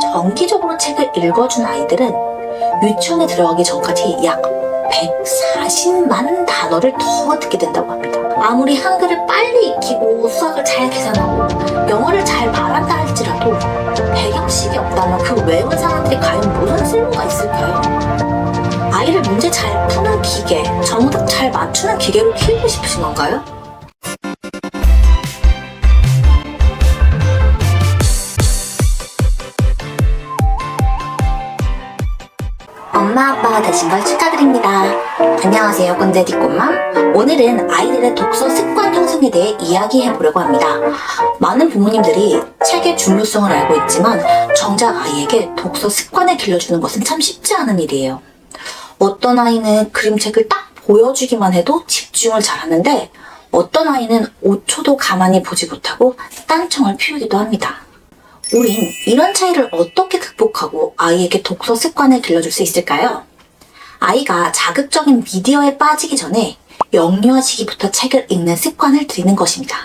정기적으로 책을 읽어준 아이들은 유치원에 들어가기 전까지 약 140만 단어를 더 듣게 된다고 합니다. 아무리 한글을 빨리 익히고 수학을 잘 계산하고 영어를 잘 말한다 할지라도 배경식이 없다면 그 외운 사람들이 과연 무슨 쓸모가 있을까요? 아이를 문제 잘 푸는 기계, 정답 잘 맞추는 기계로 키우고 싶으신 건가요? 아빠가 되신 걸 축하드립니다. 안녕하세요, 꼰대디 꽃맘. 오늘은 아이들의 독서 습관 형성에 대해 이야기해 보려고 합니다. 많은 부모님들이 책의 중요성을 알고 있지만 정작 아이에게 독서 습관을 길러주는 것은 참 쉽지 않은 일이에요. 어떤 아이는 그림책을 딱 보여주기만 해도 집중을 잘하는데 어떤 아이는 5초도 가만히 보지 못하고 딴청을 피우기도 합니다. 우린 이런 차이를 어떻게 극복하고 아이에게 독서 습관을 길러줄 수 있을까요? 아이가 자극적인 미디어에 빠지기 전에 영유아 시기부터 책을 읽는 습관을 들이는 것입니다.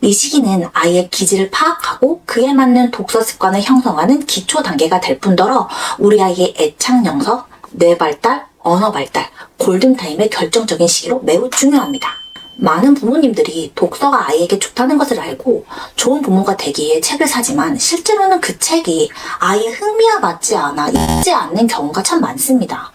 이 시기는 아이의 기질을 파악하고 그에 맞는 독서 습관을 형성하는 기초 단계가 될 뿐더러 우리 아이의 애착 영서, 뇌 발달, 언어 발달, 골든타임의 결정적인 시기로 매우 중요합니다. 많은 부모님들이 독서가 아이에게 좋다는 것을 알고 좋은 부모가 되기 위해 책을 사지만 실제로는 그 책이 아이의 흥미와 맞지 않아 읽지 않는 경우가 참 많습니다.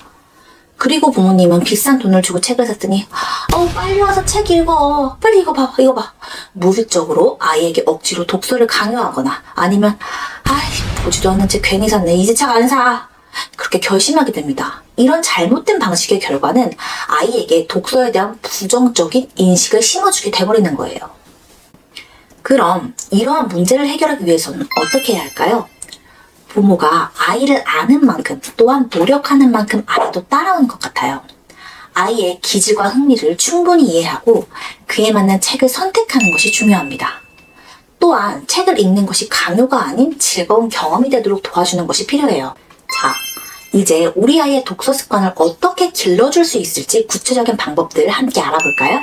그리고 부모님은 비싼 돈을 주고 책을 샀더니 어 빨리 와서 책 읽어 빨리 이거 봐 이거 봐 무의식적으로 아이에게 억지로 독서를 강요하거나 아니면 아이 보지도 않는 책 괜히 샀네 이제 책 안 사 그렇게 결심하게 됩니다. 이런 잘못된 방식의 결과는 아이에게 독서에 대한 부정적인 인식을 심어주게 돼버리는 거예요. 그럼 이러한 문제를 해결하기 위해서는 어떻게 해야 할까요? 부모가 아이를 아는 만큼 또한 노력하는 만큼 아이도 따라오는 것 같아요. 아이의 기질과 흥미를 충분히 이해하고 그에 맞는 책을 선택하는 것이 중요합니다. 또한 책을 읽는 것이 강요가 아닌 즐거운 경험이 되도록 도와주는 것이 필요해요. 자, 이제 우리 아이의 독서 습관을 어떻게 길러줄 수 있을지 구체적인 방법들을 함께 알아볼까요?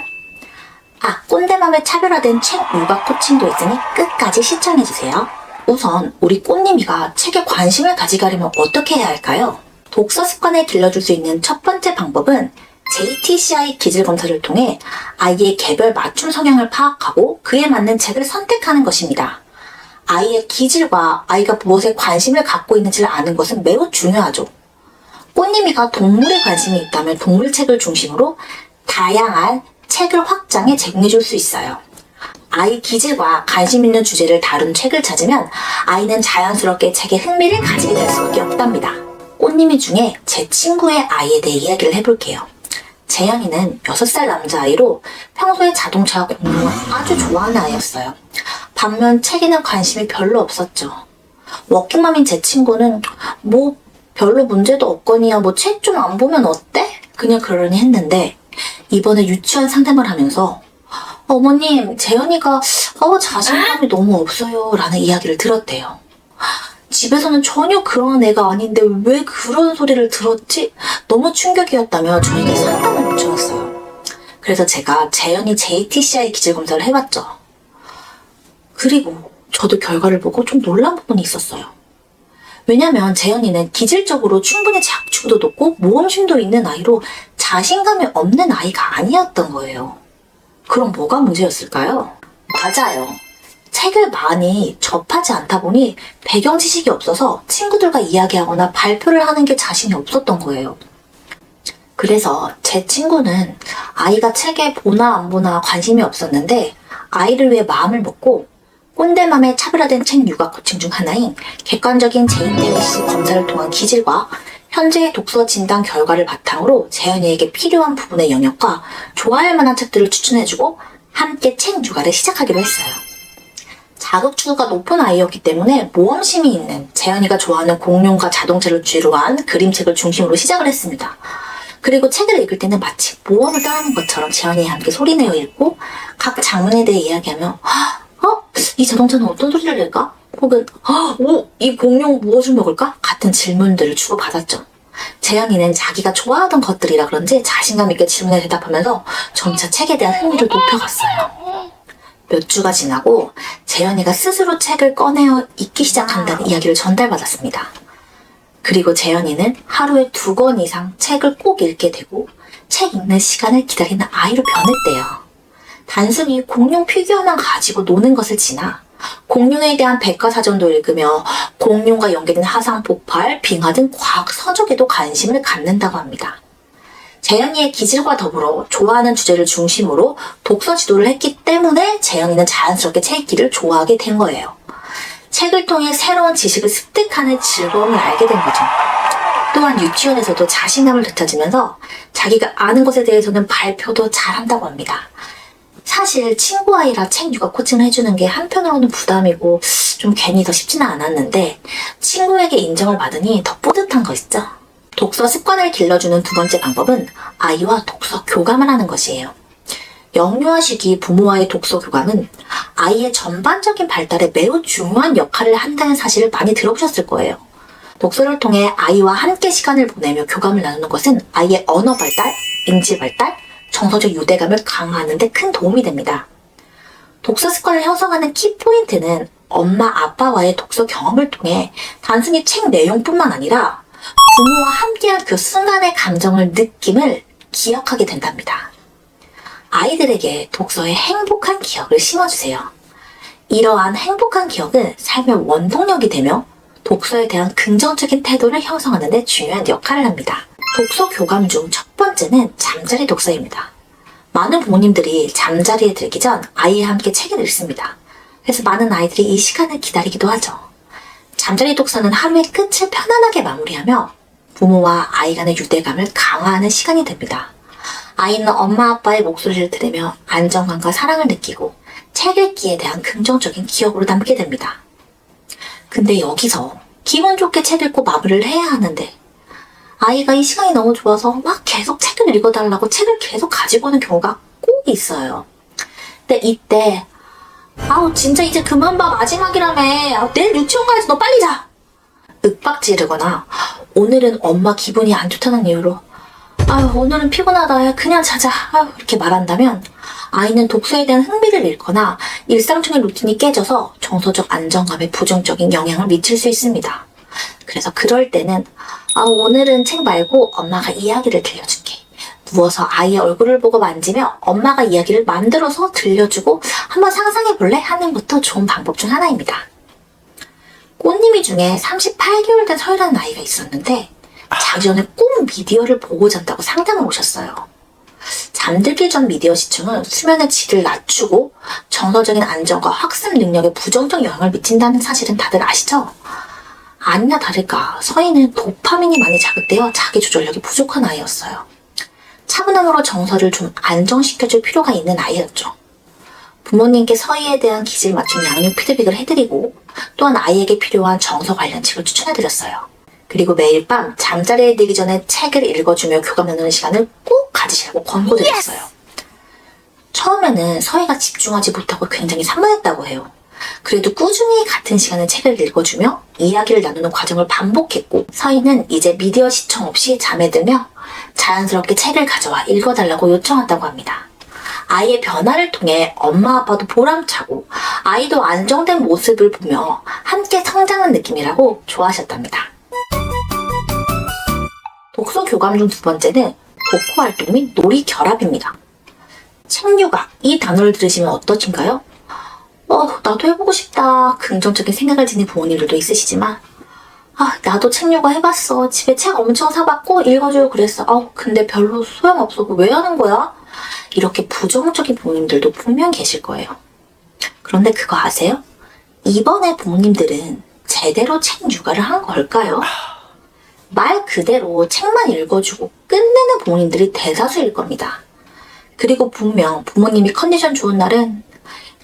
아, 꼰대맘에 차별화된 책 육아 코칭도 있으니 끝까지 시청해주세요. 우선 우리 꽃님이가 책에 관심을 가지게 하려면 어떻게 해야 할까요? 독서 습관을 길러줄 수 있는 첫 번째 방법은 JTCI 기질 검사를 통해 아이의 개별 맞춤 성향을 파악하고 그에 맞는 책을 선택하는 것입니다. 아이의 기질과 아이가 무엇에 관심을 갖고 있는지를 아는 것은 매우 중요하죠. 꽃님이가 동물에 관심이 있다면 동물책을 중심으로 다양한 책을 확장해 제공해줄 수 있어요. 아이 기질과 관심 있는 주제를 다룬 책을 찾으면 아이는 자연스럽게 책에 흥미를 가지게 될 수밖에 없답니다. 꽃님이 중에 제 친구의 아이에 대해 이야기를 해볼게요. 재현이는 6살 남자아이로 평소에 자동차와 공룡을 아주 좋아하는 아이였어요. 반면 책에는 관심이 별로 없었죠. 워킹맘인 제 친구는 뭐 별로 문제도 없거니와 뭐 책 좀 안 보면 어때? 그냥 그러니 했는데 이번에 유치원 상담을 하면서 어머님 재현이가 어 자신감이 너무 없어요 라는 이야기를 들었대요. 집에서는 전혀 그런 애가 아닌데 왜 그런 소리를 들었지? 너무 충격이었다며 저에게 상담을 요청했어요. 그래서 제가 재현이 JTCI 기질 검사를 해봤죠. 그리고 저도 결과를 보고 좀 놀란 부분이 있었어요. 왜냐면 재현이는 기질적으로 충분히 작추도 높고 모험심도 있는 아이로 자신감이 없는 아이가 아니었던 거예요. 그럼 뭐가 문제였을까요? 맞아요. 책을 많이 접하지 않다 보니 배경 지식이 없어서 친구들과 이야기하거나 발표를 하는 게 자신이 없었던 거예요. 그래서 제 친구는 아이가 책에 보나 안 보나 관심이 없었는데 아이를 위해 마음을 먹고 꼰대맘에 차별화된 책 육아 코칭 중 하나인 객관적인 JTBC 검사를 통한 기질과 현재의 독서 진단 결과를 바탕으로 재현이에게 필요한 부분의 영역과 좋아할 만한 책들을 추천해주고 함께 책 육아를 시작하기로 했어요. 자극추구가 높은 아이였기 때문에 모험심이 있는 재현이가 좋아하는 공룡과 자동차를 주로 한 그림책을 중심으로 시작을 했습니다. 그리고 책을 읽을 때는 마치 모험을 따르는 것처럼 재현이와 함께 소리내어 읽고 각 장면에 대해 이야기하며 어? 이 자동차는 어떤 소리를 낼까? 혹은 어, 오, 이 공룡 무엇을 먹을까? 같은 질문들을 주고받았죠. 재현이는 자기가 좋아하던 것들이라 그런지 자신감 있게 질문에 대답하면서 점차 책에 대한 흥미를 높여갔어요. 몇 주가 지나고 재현이가 스스로 책을 꺼내어 읽기 시작한다는 이야기를 전달받았습니다. 그리고 재현이는 하루에 두 권 이상 책을 꼭 읽게 되고 책 읽는 시간을 기다리는 아이로 변했대요. 단순히 공룡 피규어만 가지고 노는 것을 지나 공룡에 대한 백과사전도 읽으며 공룡과 연계된 화산 폭발, 빙하 등 과학 서적에도 관심을 갖는다고 합니다. 재현이의 기질과 더불어 좋아하는 주제를 중심으로 독서 지도를 했기 때문에 재현이는 자연스럽게 책 읽기를 좋아하게 된 거예요. 책을 통해 새로운 지식을 습득하는 즐거움을 알게 된 거죠. 또한 유치원에서도 자신감을 되찾으면서 자기가 아는 것에 대해서는 발표도 잘한다고 합니다. 사실 친구 아이라 책 육아 코칭을 해주는 게 한편으로는 부담이고 좀 괜히 더 쉽지는 않았는데 친구에게 인정을 받으니 더 뿌듯한 거 있죠? 독서 습관을 길러주는 두 번째 방법은 아이와 독서 교감을 하는 것이에요. 영유아 시기 부모와의 독서 교감은 아이의 전반적인 발달에 매우 중요한 역할을 한다는 사실을 많이 들어보셨을 거예요. 독서를 통해 아이와 함께 시간을 보내며 교감을 나누는 것은 아이의 언어 발달, 인지 발달, 정서적 유대감을 강화하는 데 큰 도움이 됩니다. 독서 습관을 형성하는 키포인트는 엄마, 아빠와의 독서 경험을 통해 단순히 책 내용뿐만 아니라 부모와 함께한 그 순간의 감정을, 느낌을 기억하게 된답니다. 아이들에게 독서의 행복한 기억을 심어주세요. 이러한 행복한 기억은 삶의 원동력이 되며 독서에 대한 긍정적인 태도를 형성하는 데 중요한 역할을 합니다. 독서 교감 중 첫 번째는 잠자리 독서입니다. 많은 부모님들이 잠자리에 들기 전 아이와 함께 책을 읽습니다. 그래서 많은 아이들이 이 시간을 기다리기도 하죠. 잠자리 독서는 하루의 끝을 편안하게 마무리하며 부모와 아이 간의 유대감을 강화하는 시간이 됩니다. 아이는 엄마 아빠의 목소리를 들으며 안정감과 사랑을 느끼고 책 읽기에 대한 긍정적인 기억으로 남게 됩니다. 근데 여기서 기분 좋게 책 읽고 마무리를 해야 하는데 아이가 이 시간이 너무 좋아서 막 계속 책을 읽어달라고 책을 계속 가지고 오는 경우가 꼭 있어요. 근데 이때 아우 진짜 이제 그만 봐. 마지막이라며. 아, 내일 유치원 가야지 너 빨리 자. 윽박 지르거나 오늘은 엄마 기분이 안 좋다는 이유로 아유 오늘은 피곤하다. 그냥 자자. 아유 이렇게 말한다면 아이는 독서에 대한 흥미를 잃거나 일상적인 루틴이 깨져서 정서적 안정감에 부정적인 영향을 미칠 수 있습니다. 그래서 그럴 때는 아 오늘은 책 말고 엄마가 이야기를 들려줄게. 누워서 아이의 얼굴을 보고 만지며 엄마가 이야기를 만들어서 들려주고 한번 상상해 볼래 하는 것도 좋은 방법 중 하나입니다. 꽃님이 중에 38개월 된 서유라는 아이가 있었는데 자기 전에 꼭 미디어를 보고 잔다고 상담을 오셨어요. 잠들기 전 미디어 시청은 수면의 질을 낮추고 정서적인 안정과 학습 능력에 부정적 영향을 미친다는 사실은 다들 아시죠? 아니나 다를까 서희는 도파민이 많이 자극되어 자기 조절력이 부족한 아이였어요. 차분함으로 정서를 좀 안정시켜줄 필요가 있는 아이였죠. 부모님께 서희에 대한 기질 맞춤 양육 피드백을 해드리고 또한 아이에게 필요한 정서 관련 책을 추천해드렸어요. 그리고 매일 밤 잠자리에 들기 전에 책을 읽어주며 교감 나누는 시간을 꼭 가지시라고 권고드렸어요. 처음에는 서희가 집중하지 못하고 굉장히 산만했다고 해요. 그래도 꾸준히 같은 시간에 책을 읽어주며 이야기를 나누는 과정을 반복했고 서희는 이제 미디어 시청 없이 잠에 들며 자연스럽게 책을 가져와 읽어달라고 요청한다고 합니다. 아이의 변화를 통해 엄마 아빠도 보람차고 아이도 안정된 모습을 보며 함께 성장한 느낌이라고 좋아하셨답니다. 독서 교감 중 두 번째는 독후 활동 및 놀이 결합입니다. 책류가 이 단어를 들으시면 어떠신가요? 어, 나도 해보고 싶다. 긍정적인 생각을 지닌 부모님들도 있으시지만, 아, 나도 책류가 해봤어. 집에 책 엄청 사봤고 읽어주고 그랬어. 아, 근데 별로 소용없어. 왜 하는 거야? 이렇게 부정적인 부모님들도 분명 계실 거예요. 그런데 그거 아세요? 이번에 부모님들은 제대로 책 육아를 한 걸까요? 말 그대로 책만 읽어주고 끝내는 부모님들이 대다수일 겁니다. 그리고 분명 부모님이 컨디션 좋은 날은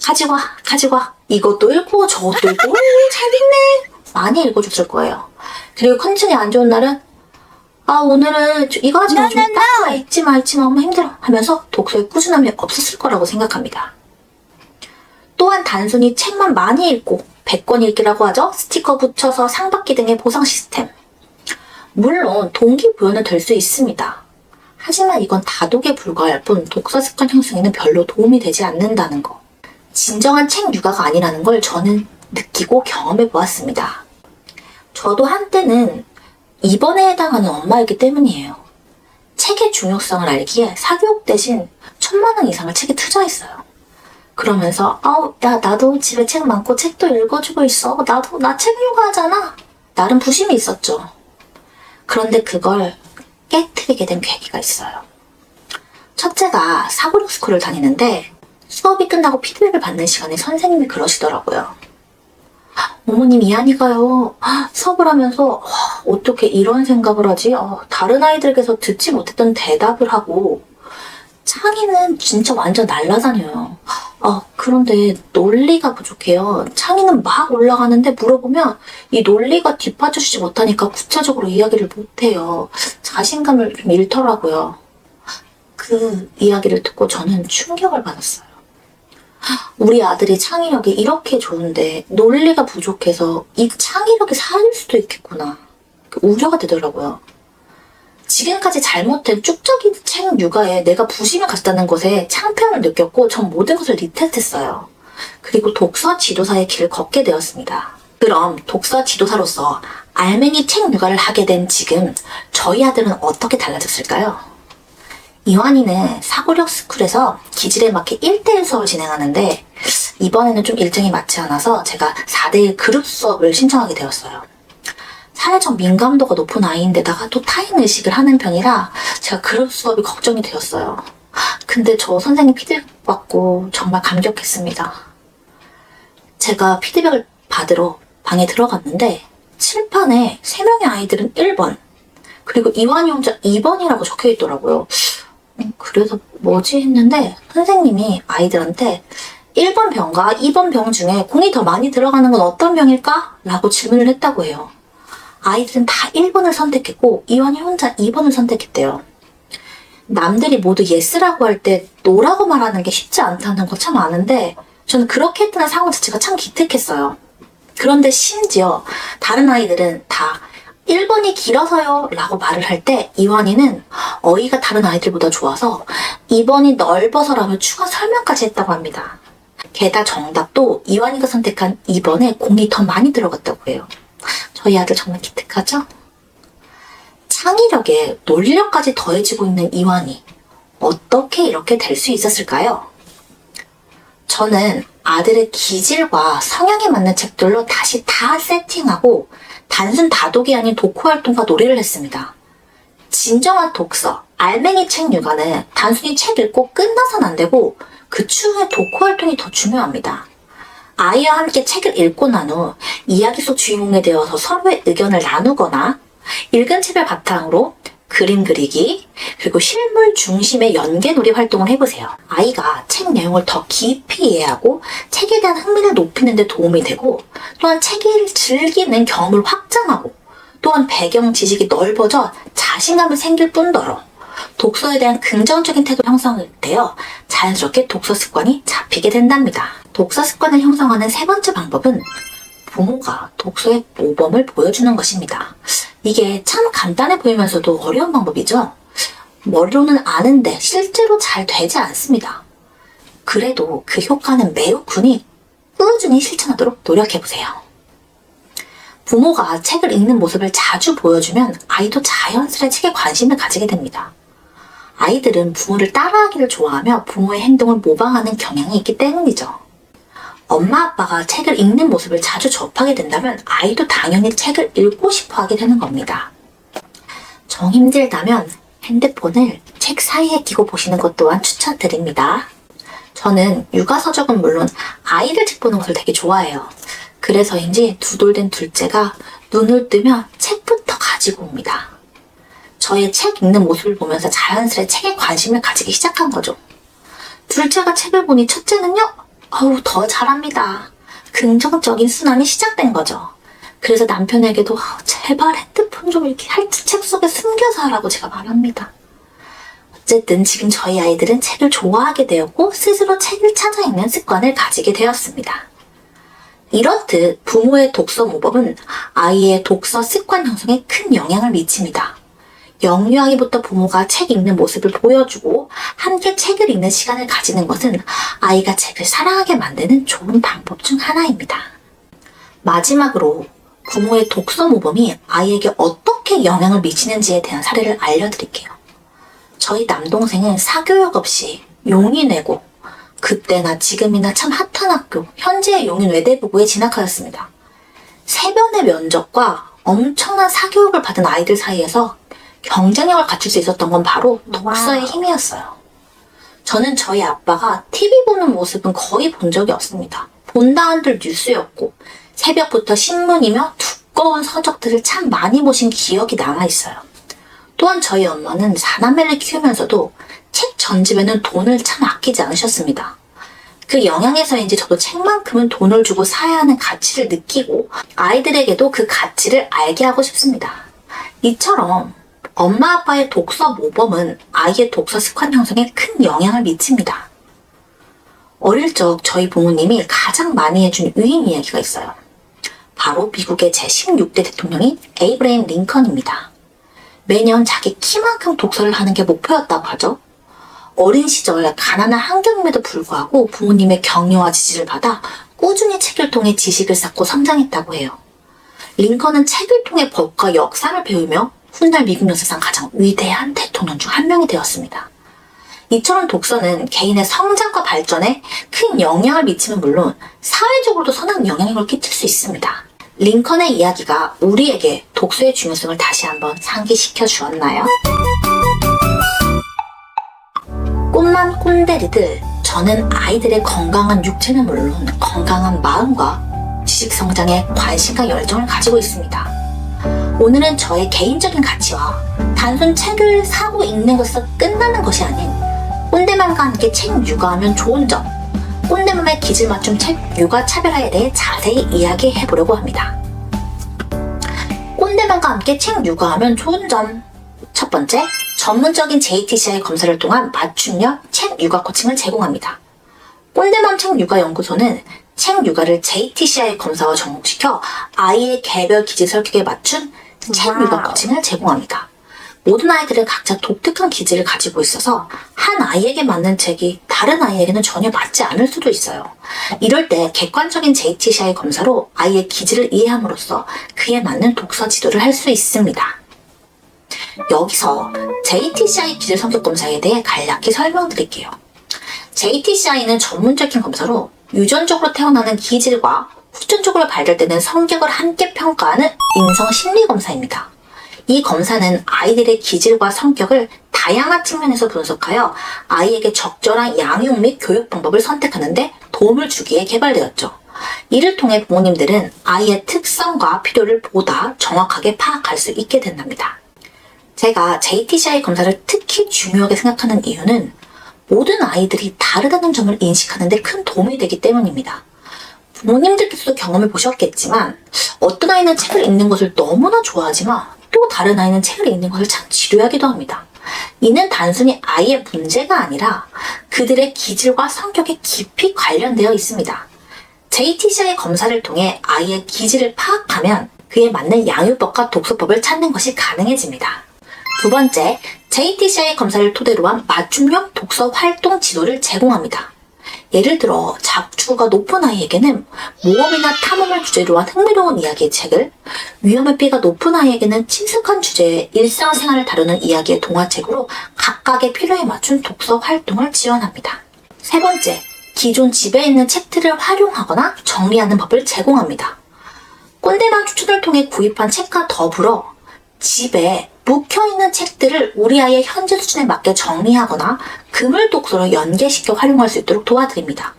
가지고 와, 가지고 와. 이것도 읽고 저것도 읽고, 오, 잘 읽네. 많이 읽어줬을 거예요. 그리고 컨디션이 안 좋은 날은 아 오늘은 저- 이거 하지 마, 좀 닦아, 읽지 마, 읽지 마, 너무 힘들어 하면서 독서에 꾸준함이 없었을 거라고 생각합니다. 또한 단순히 책만 많이 읽고 100권 읽기라고 하죠. 스티커 붙여서 상 받기 등의 보상 시스템. 물론 동기부여는 될 수 있습니다. 하지만 이건 다독에 불과할 뿐 독서 습관 형성에는 별로 도움이 되지 않는다는 거. 진정한 책 육아가 아니라는 걸 저는 느끼고 경험해 보았습니다. 저도 한때는 입원에 해당하는 엄마였기 때문이에요. 책의 중요성을 알기에 사교육 대신 천만 원 이상을 책에 투자했어요. 그러면서 아우 야 나도 집에 책 많고 책도 읽어주고 있어 나도 나 책 육아하잖아 나름 부심이 있었죠. 그런데 그걸 깨뜨리게 된 계기가 있어요. 첫째가 사고력 스쿨을 다니는데 수업이 끝나고 피드백을 받는 시간에 선생님이 그러시더라고요. 어머님 이한이가요 수업을 하면서 와, 어떻게 이런 생각을 하지? 어, 다른 아이들에게서 듣지 못했던 대답을 하고 창의는 진짜 완전 날라다녀요. 아, 그런데 논리가 부족해요. 창의는 막 올라가는데 물어보면 이 논리가 뒷받쳐주지 못하니까 구체적으로 이야기를 못해요. 자신감을 좀 잃더라고요. 그 이야기를 듣고 저는 충격을 받았어요. 우리 아들이 창의력이 이렇게 좋은데 논리가 부족해서 이 창의력이 사라질 수도 있겠구나. 우려가 되더라고요. 지금까지 잘못된 쭉적인 책 육아에 내가 부심을 갖다는 것에 창피함을 느꼈고 전 모든 것을 리셋했어요. 그리고 독서 지도사의 길을 걷게 되었습니다. 그럼 독서 지도사로서 알맹이 책 육아를 하게 된 지금 저희 아들은 어떻게 달라졌을까요? 이완이는 사고력 스쿨에서 기질에 맞게 1대1 수업을 진행하는데 이번에는 좀 일정이 맞지 않아서 제가 4대1 그룹 수업을 신청하게 되었어요. 사회적 민감도가 높은 아이인데다가 또 타인 의식을 하는 편이라 제가 그룹 수업이 걱정이 되었어요. 근데 저 선생님 피드백 받고 정말 감격했습니다. 제가 피드백을 받으러 방에 들어갔는데 칠판에 3명의 아이들은 1번 그리고 이완이 혼자 2번이라고 적혀 있더라고요. 음, 그래서 뭐지 했는데 선생님이 아이들한테 1번 병과 2번 병 중에 공이 더 많이 들어가는 건 어떤 병일까? 라고 질문을 했다고 해요. 아이들은 다 1번을 선택했고 이완이 혼자 2번을 선택했대요. 남들이 모두 예스라고 할 때 노라고 말하는 게 쉽지 않다는 거 참 아는데 저는 그렇게 했다는 상황 자체가 참 기특했어요. 그런데 심지어 다른 아이들은 다 1번이 길어서요 라고 말을 할 때 이완이는 어이가 다른 아이들보다 좋아서 2번이 넓어서라며 추가 설명까지 했다고 합니다. 게다가 정답도 이완이가 선택한 2번에 공이 더 많이 들어갔다고 해요. 저희 아들 정말 기특하죠? 창의력에 논리력까지 더해지고 있는 이완이 어떻게 이렇게 될 수 있었을까요? 저는 아들의 기질과 성향에 맞는 책들로 다시 다 세팅하고 단순 다독이 아닌 독후 활동과 놀이를 했습니다. 진정한 독서, 알맹이 책 육아는 단순히 책 읽고 끝나선 안 되고 그 추후에 독후 활동이 더 중요합니다. 아이와 함께 책을 읽고 난 후 이야기 속 주인공에 대해서 서로의 의견을 나누거나 읽은 책을 바탕으로 그림 그리기, 그리고 실물 중심의 연계놀이 활동을 해보세요. 아이가 책 내용을 더 깊이 이해하고 책에 대한 흥미를 높이는 데 도움이 되고 또한 책을 즐기는 경험을 확장하고 또한 배경 지식이 넓어져 자신감이 생길 뿐더러 독서에 대한 긍정적인 태도 형성을 되어 자연스럽게 독서 습관이 잡히게 된답니다. 독서 습관을 형성하는 세 번째 방법은 부모가 독서의 모범을 보여주는 것입니다. 이게 참 간단해 보이면서도 어려운 방법이죠. 머리로는 아는데 실제로 잘 되지 않습니다. 그래도 그 효과는 매우 크니 꾸준히 실천하도록 노력해보세요. 부모가 책을 읽는 모습을 자주 보여주면 아이도 자연스레 책에 관심을 가지게 됩니다. 아이들은 부모를 따라하기를 좋아하며 부모의 행동을 모방하는 경향이 있기 때문이죠. 엄마 아빠가 책을 읽는 모습을 자주 접하게 된다면 아이도 당연히 책을 읽고 싶어 하게 되는 겁니다. 정 힘들다면 핸드폰을 책 사이에 끼고 보시는 것 또한 추천드립니다. 저는 육아서적은 물론 아이들 책 보는 것을 되게 좋아해요. 그래서인지 두돌된 둘째가 눈을 뜨면 책부터 가지고 옵니다. 저의 책 읽는 모습을 보면서 자연스레 책에 관심을 가지기 시작한 거죠. 둘째가 책을 보니 첫째는요, 어우, 더 잘합니다. 긍정적인 순환이 시작된 거죠. 그래서 남편에게도 아, 제발 핸드폰 좀 이렇게 책 속에 숨겨서 하라고 제가 말합니다. 어쨌든 지금 저희 아이들은 책을 좋아하게 되었고 스스로 책을 찾아 읽는 습관을 가지게 되었습니다. 이렇듯 부모의 독서 모범은 아이의 독서 습관 형성에 큰 영향을 미칩니다. 영유아기부터 부모가 책 읽는 모습을 보여주고 함께 책을 읽는 시간을 가지는 것은 아이가 책을 사랑하게 만드는 좋은 방법 중 하나입니다. 마지막으로 부모의 독서 모범이 아이에게 어떻게 영향을 미치는지에 대한 사례를 알려드릴게요. 저희 남동생은 사교육 없이 용인 외고 그때나 지금이나 참 핫한 학교 현재의 용인 외대부고에 진학하였습니다. 세변의 면접과 엄청난 사교육을 받은 아이들 사이에서 경쟁력을 갖출 수 있었던 건 바로 독서의 와우. 힘이었어요. 저는 저희 아빠가 TV 보는 모습은 거의 본 적이 없습니다. 본다 한들 뉴스였고 새벽부터 신문이며 두꺼운 서적들을 참 많이 보신 기억이 남아있어요. 또한 저희 엄마는 사남매를 키우면서도 책 전집에는 돈을 참 아끼지 않으셨습니다. 그 영향에서인지 저도 책만큼은 돈을 주고 사야 하는 가치를 느끼고 아이들에게도 그 가치를 알게 하고 싶습니다. 이처럼 엄마 아빠의 독서 모범은 아이의 독서 습관 형성에 큰 영향을 미칩니다. 어릴 적 저희 부모님이 가장 많이 해준 유행 이야기가 있어요. 바로 미국의 제16대 대통령인 에이브레임 링컨입니다. 매년 자기 키만큼 독서를 하는 게 목표였다고 하죠. 어린 시절 가난한 환경임에도 불구하고 부모님의 격려와 지지를 받아 꾸준히 책을 통해 지식을 쌓고 성장했다고 해요. 링컨은 책을 통해 법과 역사를 배우며 훗날 미국 역사상 가장 위대한 대통령 중 한 명이 되었습니다. 이처럼 독서는 개인의 성장과 발전에 큰 영향을 미치면 물론 사회적으로도 선한 영향력을 끼칠 수 있습니다. 링컨의 이야기가 우리에게 독서의 중요성을 다시 한번 상기시켜 주었나요? 꿈만 꼰대리들 저는 아이들의 건강한 육체는 물론 건강한 마음과 지식 성장에 관심과 열정을 가지고 있습니다. 오늘은 저의 개인적인 가치와 단순 책을 사고 읽는 것에서 끝나는 것이 아닌 꼰대맘과 함께 책 육아하면 좋은 점, 꼰대맘의 기질 맞춤 책 육아 차별화에 대해 자세히 이야기해 보려고 합니다. 꼰대맘과 함께 책 육아하면 좋은 점. 첫 번째, 전문적인 JTCI 검사를 통한 맞춤형 책 육아 코칭을 제공합니다. 꼰대맘 책 육아 연구소는 책 육아를 JTCI 검사와 접목시켜 아이의 개별 기질 설득에 맞춘 책. 육아 코칭을 제공합니다. 모든 아이들은 각자 독특한 기질을 가지고 있어서 한 아이에게 맞는 책이 다른 아이에게는 전혀 맞지 않을 수도 있어요. 이럴 때 객관적인 JTCI 검사로 아이의 기질을 이해함으로써 그에 맞는 독서 지도를 할 수 있습니다. 여기서 JTCI 기질 성격 검사에 대해 간략히 설명드릴게요. JTCI는 전문적인 검사로 유전적으로 태어나는 기질과 후천적으로 발달되는 성격을 함께 평가하는 인성 심리 검사입니다. 이 검사는 아이들의 기질과 성격을 다양한 측면에서 분석하여 아이에게 적절한 양육 및 교육 방법을 선택하는데 도움을 주기에 개발되었죠. 이를 통해 부모님들은 아이의 특성과 필요를 보다 정확하게 파악할 수 있게 된답니다. 제가 JTCI 검사를 특히 중요하게 생각하는 이유는 모든 아이들이 다르다는 점을 인식하는 데 큰 도움이 되기 때문입니다. 부모님들께서도 경험해 보셨겠지만 어떤 아이는 책을 읽는 것을 너무나 좋아하지만 또 다른 아이는 책을 읽는 것을 참 지루하기도 합니다. 이는 단순히 아이의 문제가 아니라 그들의 기질과 성격에 깊이 관련되어 있습니다. JTCI 검사를 통해 아이의 기질을 파악하면 그에 맞는 양육법과 독서법을 찾는 것이 가능해집니다. 두 번째, JTCI 검사를 토대로 한 맞춤형 독서 활동 지도를 제공합니다. 예를 들어 자구가 높은 아이에게는 모험이나 탐험을 주제로 한 흥미로운 이야기의 책을 위험의 피가 높은 아이에게는 친숙한 주제의 일상생활을 다루는 이야기의 동화책으로 각각의 필요에 맞춘 독서 활동을 지원합니다. 세 번째, 기존 집에 있는 책들을 활용하거나 정리하는 법을 제공합니다. 꼰대맘 추천을 통해 구입한 책과 더불어 집에 묵혀있는 책들을 우리 아이의 현재 수준에 맞게 정리하거나 그물 독서로 연계시켜 활용할 수 있도록 도와드립니다.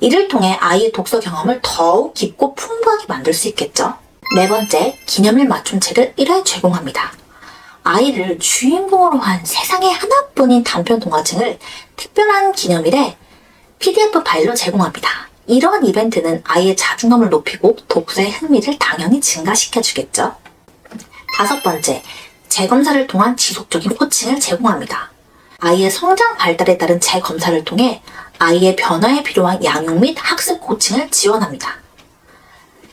이를 통해 아이의 독서 경험을 더욱 깊고 풍부하게 만들 수 있겠죠. 네 번째, 기념일 맞춤 책을 1회 제공합니다. 아이를 주인공으로 한 세상에 하나뿐인 단편 동화책을 특별한 기념일에 PDF 파일로 제공합니다. 이러한 이벤트는 아이의 자존감을 높이고 독서의 흥미를 당연히 증가시켜주겠죠. 다섯 번째, 재검사를 통한 지속적인 코칭을 제공합니다. 아이의 성장 발달에 따른 재검사를 통해 아이의 변화에 필요한 양육 및 학습 코칭을 지원합니다.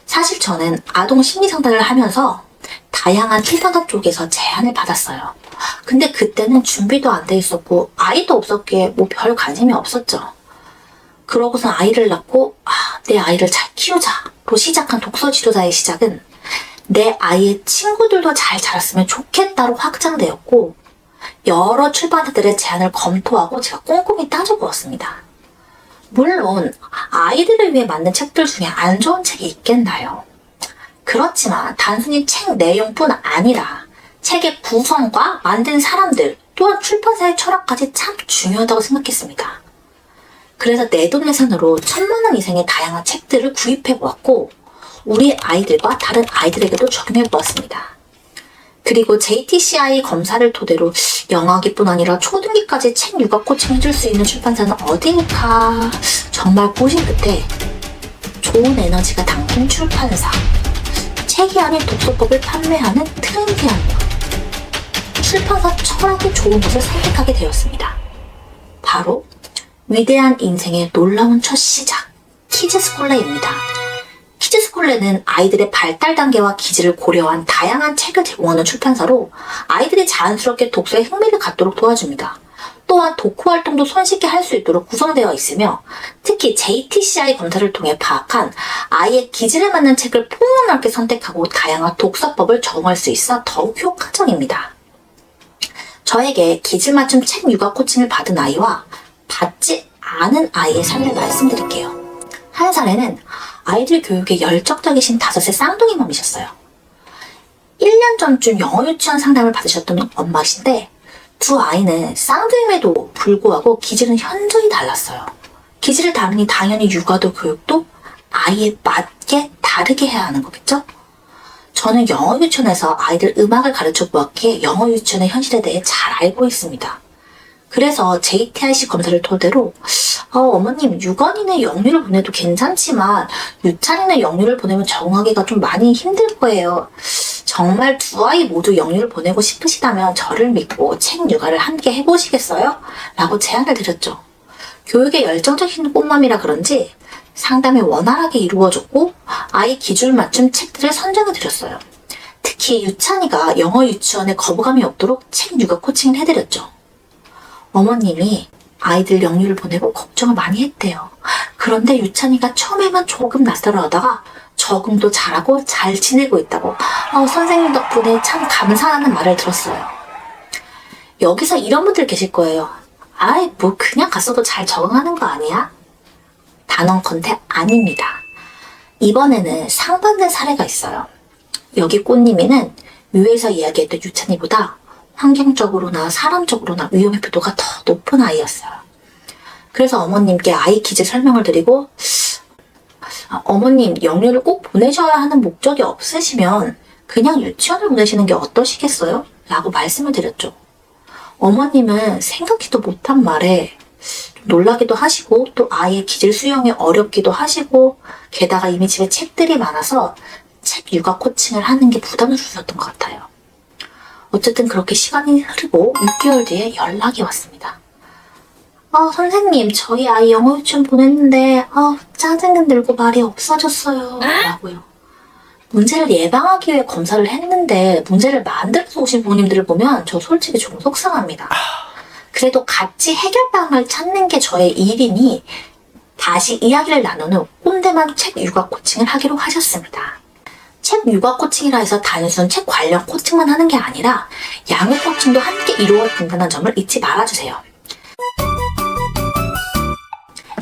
사실 저는 아동 심리 상담을 하면서 다양한 출판사 쪽에서 제안을 받았어요. 근데 그때는 준비도 안 돼 있었고 아이도 없었기에 뭐 별 관심이 없었죠. 그러고서 아이를 낳고 아, 내 아이를 잘 키우자로 시작한 독서 지도자의 시작은 내 아이의 친구들도 잘 자랐으면 좋겠다로 확장되었고 여러 출판사들의 제안을 검토하고 제가 꼼꼼히 따져보았습니다. 물론 아이들을 위해 만든 책들 중에 안 좋은 책이 있겠나요? 그렇지만 단순히 책 내용뿐 아니라 책의 구성과 만든 사람들 또한 출판사의 철학까지 참 중요하다고 생각했습니다. 그래서 내돈내산으로 천만 원 이상의 다양한 책들을 구입해 보았고 우리 아이들과 다른 아이들에게도 적용해 보았습니다. 그리고 JTCI 검사를 토대로 영아기뿐 아니라 초등기까지 책 육아 코칭 해줄 수 있는 출판사는 어디일까 정말 고심 끝에 좋은 에너지가 담긴 출판사 책이 아닌 독서법을 판매하는 트렌디한 곳 출판사 철학이 좋은 곳을 선택하게 되었습니다. 바로 위대한 인생의 놀라운 첫 시작 키즈스콜레입니다. 키즈스콜레는 아이들의 발달 단계와 기질을 고려한 다양한 책을 제공하는 출판사로 아이들이 자연스럽게 독서에 흥미를 갖도록 도와줍니다. 또한 독후 활동도 손쉽게 할 수 있도록 구성되어 있으며 특히 JTCI 검사를 통해 파악한 아이의 기질에 맞는 책을 폭넓게 선택하고 다양한 독서법을 적용할 수 있어 더욱 효과적입니다. 저에게 기질 맞춤 책 육아 코칭을 받은 아이와 받지 않은 아이의 사례를 말씀드릴게요. 한 사례는 아이들 교육에 열정적이신 다섯의 쌍둥이 맘이셨어요. 1년 전쯤 영어 유치원 상담을 받으셨던 엄마신데 두 아이는 쌍둥이임에도 불구하고 기질은 현저히 달랐어요. 기질을 다르니 당연히 육아도 교육도 아이에 맞게 다르게 해야 하는 거겠죠? 저는 영어 유치원에서 아이들 음악을 가르쳐 보았기에 영어 유치원의 현실에 대해 잘 알고 있습니다. 그래서 JTIC 검사를 토대로 어, 어머님 유관인의 영유를 보내도 괜찮지만 유찬인의 영유를 보내면 적응하기가 좀 많이 힘들 거예요. 정말 두 아이 모두 영유를 보내고 싶으시다면 저를 믿고 책 육아를 함께 해보시겠어요? 라고 제안을 드렸죠. 교육에 열정적인 꽃맘이라 그런지 상담이 원활하게 이루어졌고 아이 기준 맞춤 책들을 선정해 드렸어요. 특히 유찬이가 영어 유치원에 거부감이 없도록 책 육아 코칭을 해드렸죠. 어머님이 아이들 영유를 보내고 걱정을 많이 했대요. 그런데 유찬이가 처음에만 조금 낯설어하다가 적응도 잘하고 잘 지내고 있다고 어, 선생님 덕분에 참 감사하는 말을 들었어요. 여기서 이런 분들 계실 거예요. 아이 뭐 그냥 갔어도 잘 적응하는 거 아니야? 단언컨대 아닙니다. 이번에는 상반된 사례가 있어요. 여기 꽃님이는 위에서 이야기했던 유찬이보다 환경적으로나 사람적으로나 위험의 비도가 더 높은 아이였어요. 그래서 어머님께 아이 기질 설명을 드리고 아, 어머님 영유를 꼭 보내셔야 하는 목적이 없으시면 그냥 유치원을 보내시는 게 어떠시겠어요? 라고 말씀을 드렸죠. 어머님은 생각지도 못한 말에 놀라기도 하시고 또 아이의 기질 수용이 어렵기도 하시고 게다가 이미 집에 책들이 많아서 책 육아 코칭을 하는 게 부담스러우셨던 것 같아요. 어쨌든 그렇게 시간이 흐르고 6개월 뒤에 연락이 왔습니다. 아, 선생님, 저희 아이 영어 유치원 보냈는데, 아, 짜증은 들고 말이 없어졌어요. 라고요. 문제를 예방하기 위해 검사를 했는데, 문제를 만들어서 오신 부모님들을 보면 저 솔직히 좀 속상합니다. 그래도 같이 해결방을 찾는 게 저의 일이니, 다시 이야기를 나누는 꼰대만 책 육아 코칭을 하기로 하셨습니다. 책 육아 코칭이라 해서 단순 책 관련 코칭만 하는 게 아니라 양육 코칭도 함께 이루어진다는 점을 잊지 말아주세요.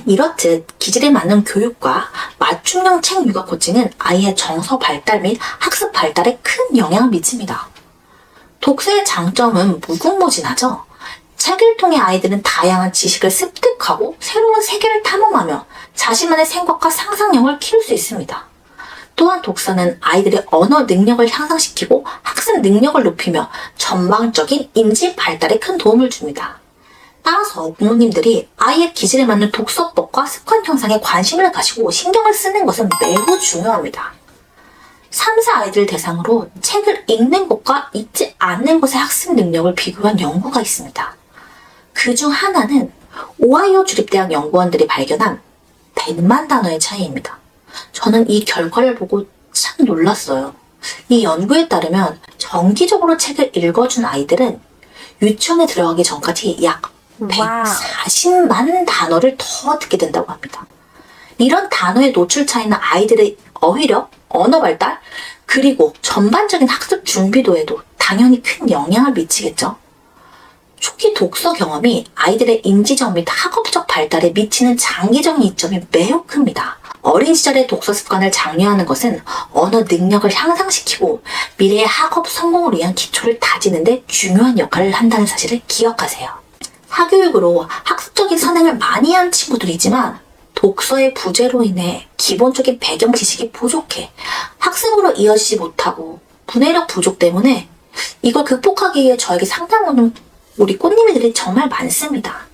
이렇듯 기질에 맞는 교육과 맞춤형 책 육아 코칭은 아이의 정서 발달 및 학습 발달에 큰 영향을 미칩니다. 독서의 장점은 무궁무진하죠. 책을 통해 아이들은 다양한 지식을 습득하고 새로운 세계를 탐험하며 자신만의 생각과 상상력을 키울 수 있습니다. 또한 독서는 아이들의 언어 능력을 향상시키고 학습 능력을 높이며 전방적인 인지 발달에 큰 도움을 줍니다. 따라서 부모님들이 아이의 기질에 맞는 독서법과 습관 형성에 관심을 가지고 신경을 쓰는 것은 매우 중요합니다. 3세 아이들 대상으로 책을 읽는 것과 읽지 않는 것의 학습 능력을 비교한 연구가 있습니다. 그 중 하나는 오하이오 주립대학 연구원들이 발견한 100만 단어의 차이입니다. 저는 이 결과를 보고 참 놀랐어요. 이 연구에 따르면 정기적으로 책을 읽어준 아이들은 유치원에 들어가기 전까지 약 와우. 140만 단어를 더 듣게 된다고 합니다. 이런 단어에 노출 차 있는 아이들의 어휘력, 언어 발달, 그리고 전반적인 학습 준비도에도 당연히 큰 영향을 미치겠죠. 초기 독서 경험이 아이들의 인지적 및 학업적 발달에 미치는 장기적인 이점이 매우 큽니다. 어린 시절의 독서 습관을 장려하는 것은 언어 능력을 향상시키고 미래의 학업 성공을 위한 기초를 다지는데 중요한 역할을 한다는 사실을 기억하세요. 사교육으로 학습적인 선행을 많이 한 친구들이지만 독서의 부재로 인해 기본적인 배경 지식이 부족해 학습으로 이어지지 못하고 분해력 부족 때문에 이걸 극복하기 위해 저에게 상담 오는 우리 꽃님이들이 정말 많습니다.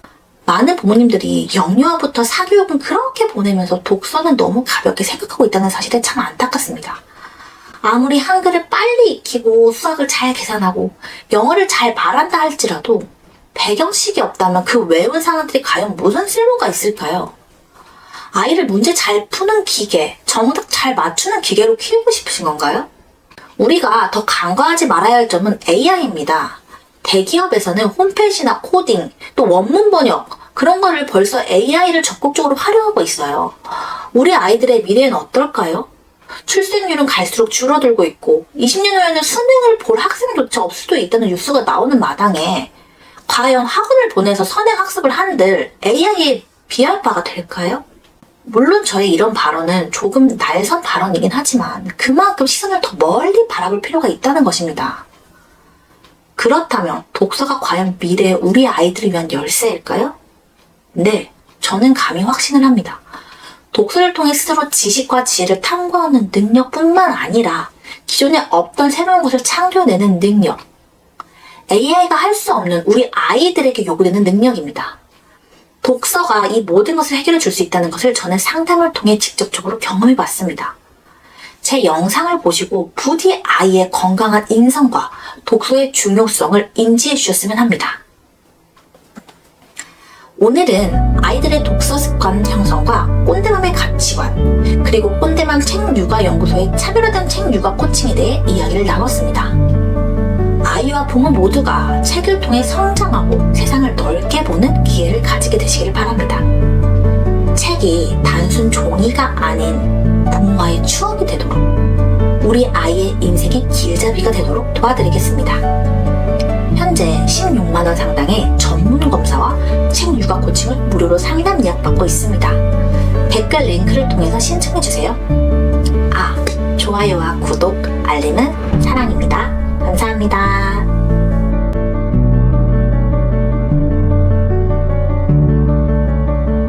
많은 부모님들이 영유아부터 사교육은 그렇게 보내면서 독서는 너무 가볍게 생각하고 있다는 사실에 참 안타깝습니다. 아무리 한글을 빨리 익히고 수학을 잘 계산하고 영어를 잘 말한다 할지라도 배경식이 없다면 그 외운 상황들이 과연 무슨 쓸모가 있을까요? 아이를 문제 잘 푸는 기계, 정답 잘 맞추는 기계로 키우고 싶으신 건가요? 우리가 더 간과하지 말아야 할 점은 AI입니다. 대기업에서는 홈페이지나 코딩, 또 원문 번역, 그런 거를 벌써 AI를 적극적으로 활용하고 있어요. 우리 아이들의 미래는 어떨까요? 출생률은 갈수록 줄어들고 있고, 20년 후에는 수능을 볼 학생조차 없을 수도 있다는 뉴스가 나오는 마당에, 과연 학원을 보내서 선행 학습을 한들 AI에 비할 바가 될까요? 물론 저의 이런 발언은 조금 날선 발언이긴 하지만 그만큼 시선을 더 멀리 바라볼 필요가 있다는 것입니다. 그렇다면 독서가 과연 미래의 우리 아이들을 위한 열쇠일까요? 네, 저는 감히 확신을 합니다. 독서를 통해 스스로 지식과 지혜를 탐구하는 능력뿐만 아니라 기존에 없던 새로운 것을 창조해내는 능력, AI가 할 수 없는 우리 아이들에게 요구되는 능력입니다. 독서가 이 모든 것을 해결해 줄 수 있다는 것을 저는 상담을 통해 직접적으로 경험해 봤습니다. 제 영상을 보시고 부디 아이의 건강한 인성과 독서의 중요성을 인지해 주셨으면 합니다. 오늘은 아이들의 독서 습관 형성과 꼰대맘의 가치관, 그리고 꼰대맘 책 육아 연구소의 차별화된 책 육아 코칭에 대해 이야기를 나눴습니다. 아이와 부모 모두가 책을 통해 성장하고 세상을 넓게 보는 기회를 가지게 되시길 바랍니다. 책이 단순 종이가 아닌 부모와의 추억이 되도록 우리 아이의 인생의 길잡이가 되도록 도와드리겠습니다. 현재 16만원 상당의 전문 검사와 책 육아 코칭을 무료로 상담 예약받고 있습니다. 댓글 링크를 통해서 신청해주세요. 아, 좋아요와 구독, 알림은 사랑입니다. 감사합니다.